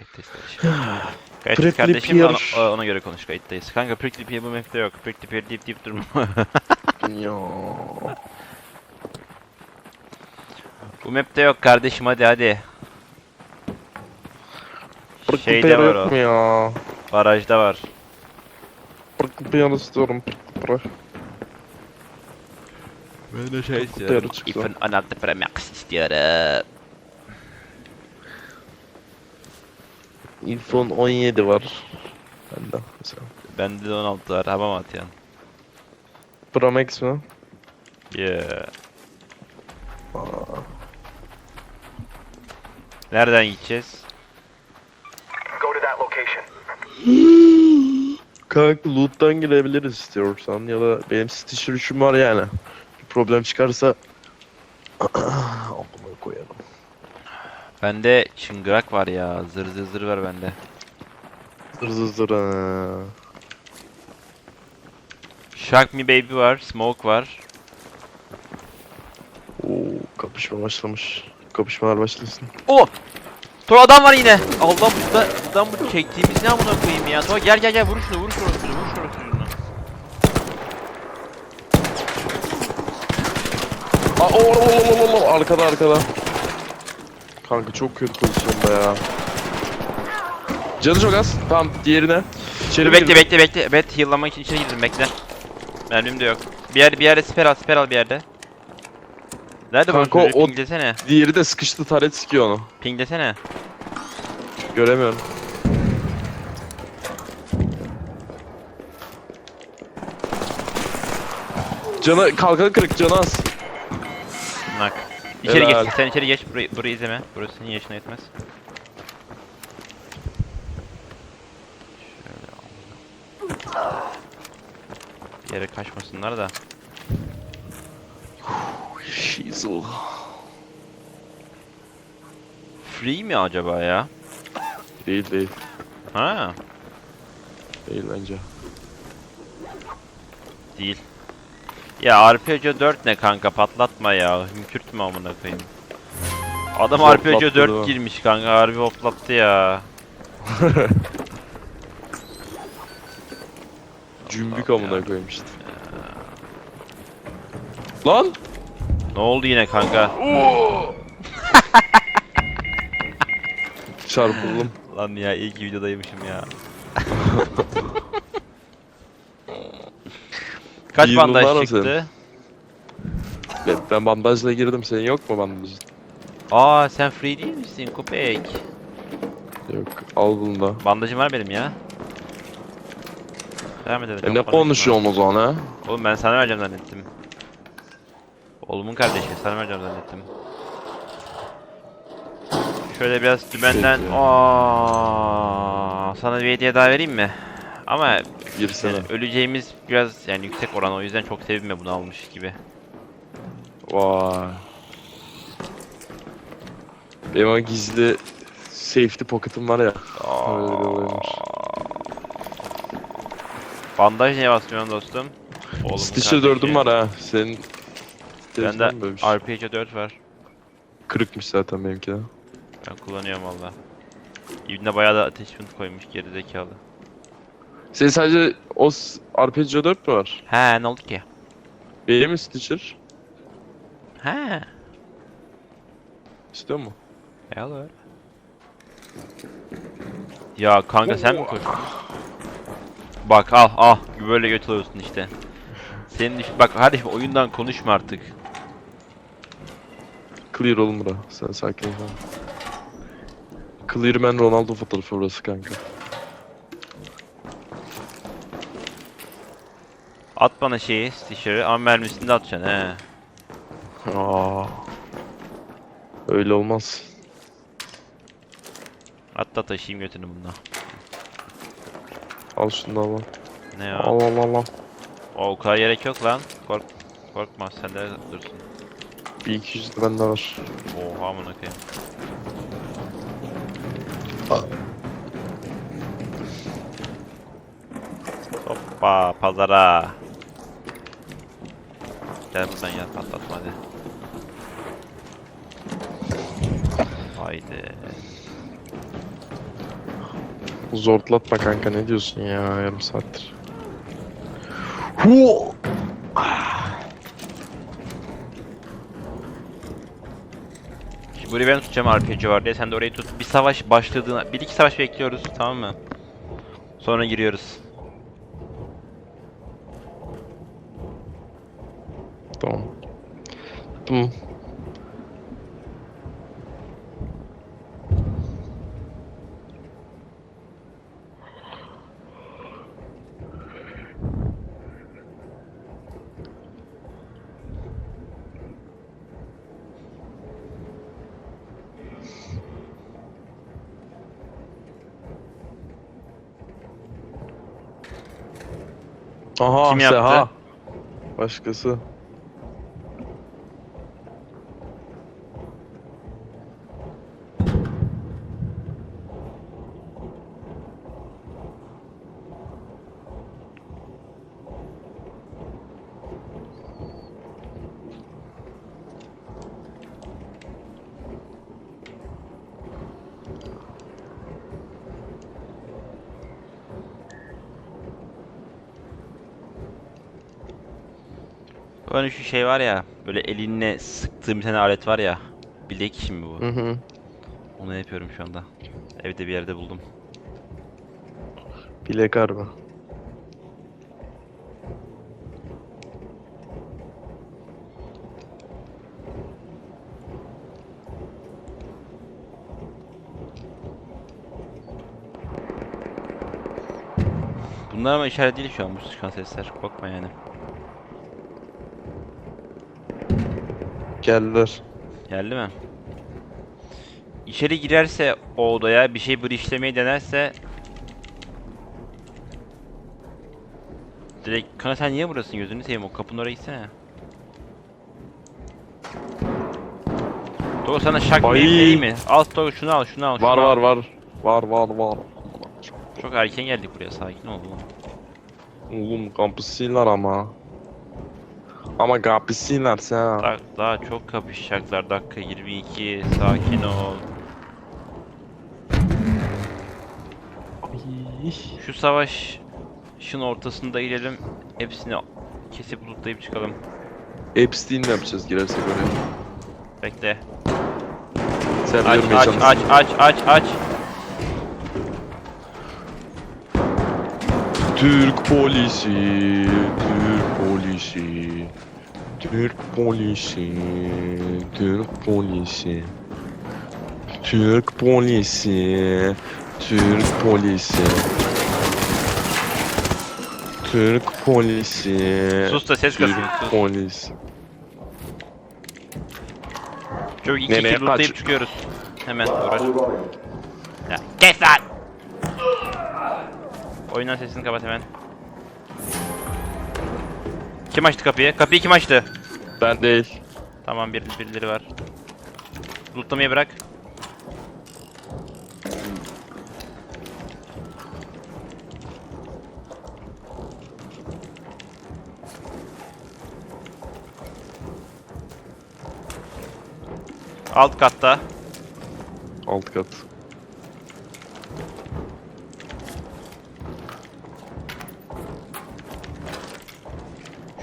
Kayıttayız kardeşim. Kayıttayız Prickly kardeşim Pear. ona, ona göre konuş kayıttayız. Kanka Prickly Pear bu map'te yok. Prickly Pear deyip deyip durma. Bu map'te yok kardeşim hadi hadi. Prickly Şeyde pear var yok o. mu ya? Barajda var. Prickly pear istiyorum. Prickly pear. Ben de şey çıktı. iPhone 16 Pro Max istiyorum. iPhone 17 var. Bende mesela. Bende de 16 var. Hava mı atıyorsun? Pro Max mi? Yeah. Nereden gideceğiz? Go to that location. Kanka loot'tan girebiliriz istiyorsan ya da benim stitcher işim var yani. Bir problem çıkarsa Amına koyarım. Bende çıngırak var ya. Zır zır zır var bende. Zır zır zır. ha. Shark Me Baby var. Smoke var. Oo, kapışma başlamış. Kapışmalar başlasın. O! Tor adam var yine. Allah bu da buradan bu çektiğimiz ne amına koyayım ya. Tor gel gel gel vur şunu vur şunu vur şunu vur şunu. Aa, oo, oo, oo, oo, oo, arkada arkada. Kanka çok kötü pozisyonda ya. Canı çok az. Tamam diğerine. İçeri bekle girdin? bekle bekle. Bet heal'lamak için içeri girdim bekle. Mermim de yok. Bir yer bir yerde siper al siper al bir yerde. Nerede bu Kanka, çocuk? o- Pinglesene. Diğeri de sıkıştı taret sikiyor onu. Pinglesene. Göremiyorum. Canı kalkanı kırık canı az. İçeri Helal. geç. Sen içeri geç. Burayı, burayı izleme. Burası senin yaşına yetmez. Bir yere kaçmasınlar da. Shizzle. Free mi acaba ya? Değil değil. Ha, Değil bence. değil. Ya RPG 4 ne kanka patlatma ya. Hümkürtme amına koyayım. Adam RPG Hoplattı 4 değil mi? girmiş kanka harbi hoplattı ya. Cümbük amına işte. Lan! Ne oldu yine kanka? Çarpıldım. Lan ya iyi ki videodaymışım ya. Kaç bandaj çıktı? Ben, ben bandajla girdim. Senin yok mu bandaj? Aa sen free değil misin köpek? Yok. Al bunu da. Bandajım var benim ya. Devam edelim. E ne konuşma. konuşuyorsun o zaman ha? Oğlum ben sana vereceğim zannettim. Oğlumun kardeşi sana vereceğim zannettim. Şöyle biraz dümenden Peki. Aa, sana bir hediye daha vereyim mi? Ama Girsene. yani öleceğimiz biraz yani yüksek oran o yüzden çok sevinme bunu almış gibi. Vay. Benim o gizli safety pocket'ım var ya. Öyle oluyormuş. Bandaj niye basmıyorsun dostum? Oğlumun Stitcher kardeşi. 4'üm var ha. Senin Bende bir şey. RPG 4 var. Kırıkmış zaten benimki. Ben kullanıyorum valla. İbne bayağı da attachment koymuş gerizekalı. Senin sadece o s- RPG 4 mü var? He ne oldu ki? Benim mi Stitcher? He. İstiyor mu? E olur. Ya kanka sen mi koştun? Bak al al böyle götürüyorsun işte. Senin iş bak hadi oyundan konuşma artık. Clear oğlum bura. Sen sakin ol. Clearman Ronaldo fotoğrafı burası kanka. At bana şeyi, stişeri ama mermisini de atacaksın he. Aa. Öyle olmaz. Hatta taşıyayım götünü bununla. Al şunu da al. Ne ya? Al al al al. O, o kadar gerek yok lan. Kork korkma sen de dursun. Bir 200 de bende var. Oha amına koyayım. Hoppa pazara. Gel buradan gel patlatma hadi. Haydi. Zortlatma kanka ne diyorsun ya yarım saattir. Hu! Şimdi burayı ben tutacağım RPG var diye. Sen de orayı tut. Bir savaş başladığına... Bir iki savaş bekliyoruz tamam mı? Sonra giriyoruz. Tamam. Tamam. Aha Kim yaptı? Seha. Başkası. Hani şu şey var ya, böyle elinle sıktığım bir tane alet var ya. Bilek mi bu? Hı hı. Onu yapıyorum şu anda. Evde bir yerde buldum. Bilek harbi. Bunlar ama işaret değil şu an bu çıkan sesler. Korkma yani. Geldiler. Geldi mi? İçeri girerse o odaya bir şey breachlemeyi denerse Direkt kanka sen niye burasın gözünü seveyim o kapının oraya gitsene. Togo sana şak Ay. vereyim mi? Al Togo şunu al şunu al. şunu Var al. var var. Var var var. Çok erken geldik buraya sakin ol oğlum. Oğlum kampüsüler ama. Ama kampüsüler sen. Daha, daha çok kapışacaklar dakika 22 sakin ol. Şu savaşın ortasında girelim. Hepsini kesip lootlayıp çıkalım. Epstein ne yapacağız girersek oraya? Bekle. Sen Aç aç aç aç aç aç. Türk polisi, Türk polisi, Türk polisi, Türk polisi, Türk polisi, Türk polisi, Türk polisi, Sus da ses Türk sus. polisi. Çok iki Nereye kill lootlayıp çıkıyoruz. Hemen uğraş. Ya, kes lan! Oyundan sesini kapat hemen. Kim açtı kapıyı? Kapıyı kim açtı? Ben değil. Tamam bir, birileri var. Lootlamayı bırak. Alt katta. Alt kat.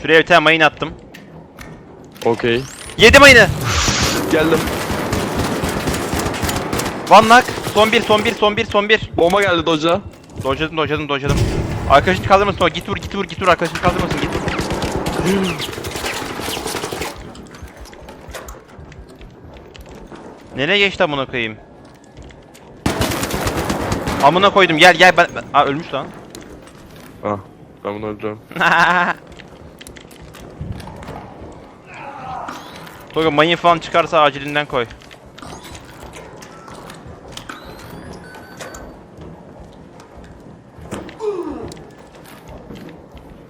Şuraya bir tane mayın attım. Okey. Yedi mayını. Geldim. One knock. Son bir, son bir, son bir, son bir. Bomba geldi doca. Dojladım, dojladım, dojladım. Arkadaşını kaldırmasın o. Git vur, git vur, git vur. Arkadaşını kaldırmasın, git vur. Nereye geçti amına koyayım? Amına koydum. Gel gel ben, ben... Aa ölmüş lan. Ah. Ben bunu öldürüyorum. Toga mayın falan çıkarsa acilinden koy.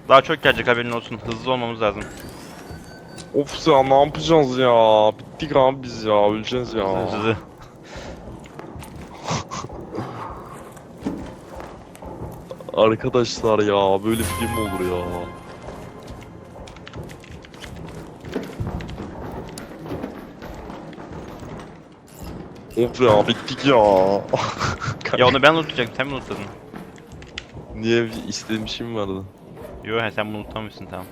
Daha çok gelecek haberin olsun. Hızlı olmamız lazım. Of ya ne yapacağız ya? Bittik abi biz ya. Öleceğiz ya. Hızlı. Arkadaşlar ya böyle film olur ya? Of ya bittik ya. Ya onu ben unutacaktım sen mi unutladın? Niye bir istediğim bir şey mi vardı? Yo he sen bunu unutmamışsın tamam.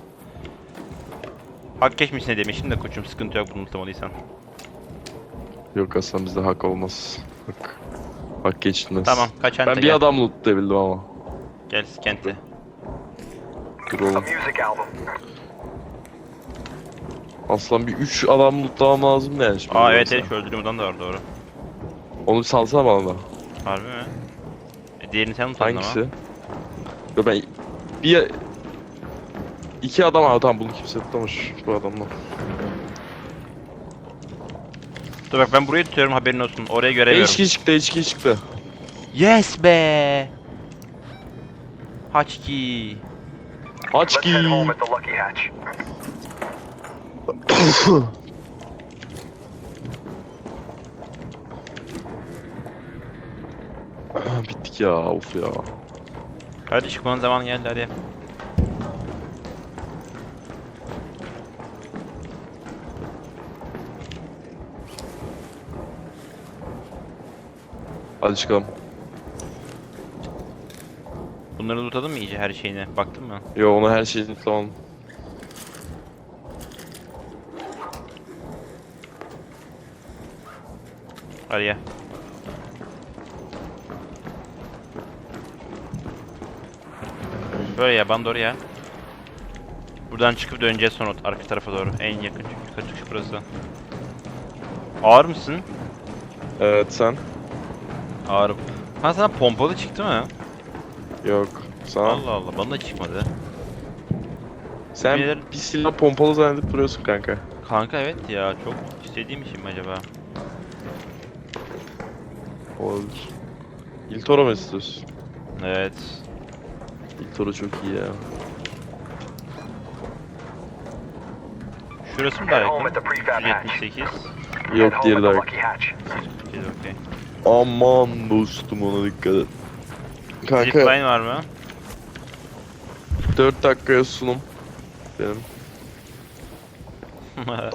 Hak geçmiş ne demişim de koçum sıkıntı yok bunu unutamadıysan. Yok aslında bizde hak olmaz. Hak. Hak geçilmez. Tamam kaç ente Ben bir gel. adam lootlayabildim ama. Gel kente. Dur oğlum. music album. Aslan bir 3 adam lootlamam lazım yani şimdi. Aa evet evet şu öldürdüğüm adam da var doğru. Onu salsana bana da. Harbi mi? E, diğerini sen unutmadın Hangisi? ama. Yo ben bir iki adam abi tamam bunu kimse tutmamış bu adamla. Dur bak ben burayı tutuyorum haberin olsun. Oraya göremiyorum. H2 çıktı H2 çıktı. Yes be. Haçki. Aç Bittik ya of ya. Hadi çıkmanın zamanı geldi hadi. Hadi çıkalım. Bunları tutalım mı iyice her şeyine? Baktın mı? Yo onu her şeyini tamam. Hadi gel. Böyle ya, bana doğru ya. Buradan çıkıp döneceğiz sonra arka tarafa doğru. En yakın çünkü çıkış burası. Ağır mısın? Evet sen. Ağırım. Ha sana pompalı çıktı mı? Yok. Sana. Allah Allah bana da çıkmadı. Sen Birileri- bir silah pompalı zannedip duruyorsun kanka. Kanka evet ya çok istediğim işim acaba? Olabilir. İltoro mu istiyorsun? Evet. İltoro çok iyi ya. Şurası mı daha yakın? at the prefab hatch. 178. Head Yok diğeri daha okey. Aman dostum ona dikkat et. Kanka Zipline var mı? 4 dakikaya sunum. Benim.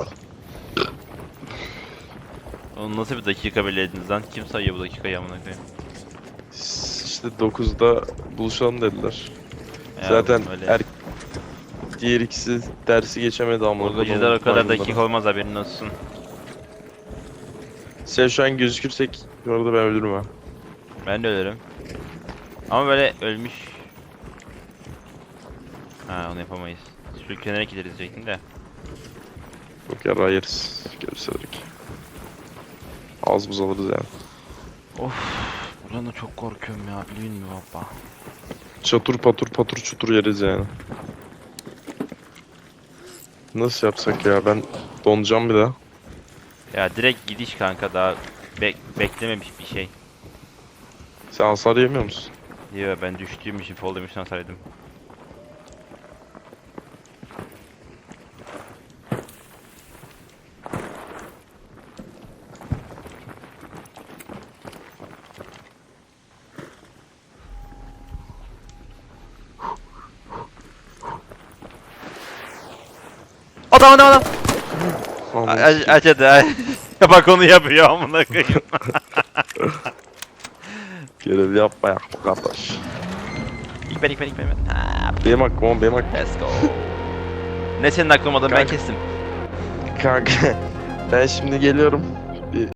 Onu nasıl bir dakika belirlediniz lan? Kim sayıyor bu dakikayı amına koyayım? İşte 9'da buluşalım dediler. Ya Zaten oğlum öyle. er... diğer ikisi dersi geçemedi ama Burada yüzler o kadar dakika olmaz haberin olsun. Sen şu an gözükürsek orada ben ölürüm ha. Ben de ölürüm. Ama böyle ölmüş. Ha onu yapamayız. Sürüklenerek gideriz diyecektim de. Yok ya yeriz. Görüşerek. Az buz alırız yani. Of. Buradan da çok korkuyorum ya biliyor musun baba? Çatur patur patur çutur yeriz yani. Nasıl yapsak ya ben donacağım bir daha. Ya direkt gidiş kanka daha bek beklememiş bir şey. Sen hasar yemiyor musun? Diyor ben düştüğüm için fall demişten hasar yedim. Adam adam adam. Aç aç hadi. Bak onu yapıyor amına koyayım. Görev yapma ya kardeş. İlk ben ilk ben ilk ben. ilk ben. Ha, Benim hakkım ama benim hakkım. Let's go. ne senin aklın olmadan ben Kanka. kestim. Kanka ben şimdi geliyorum.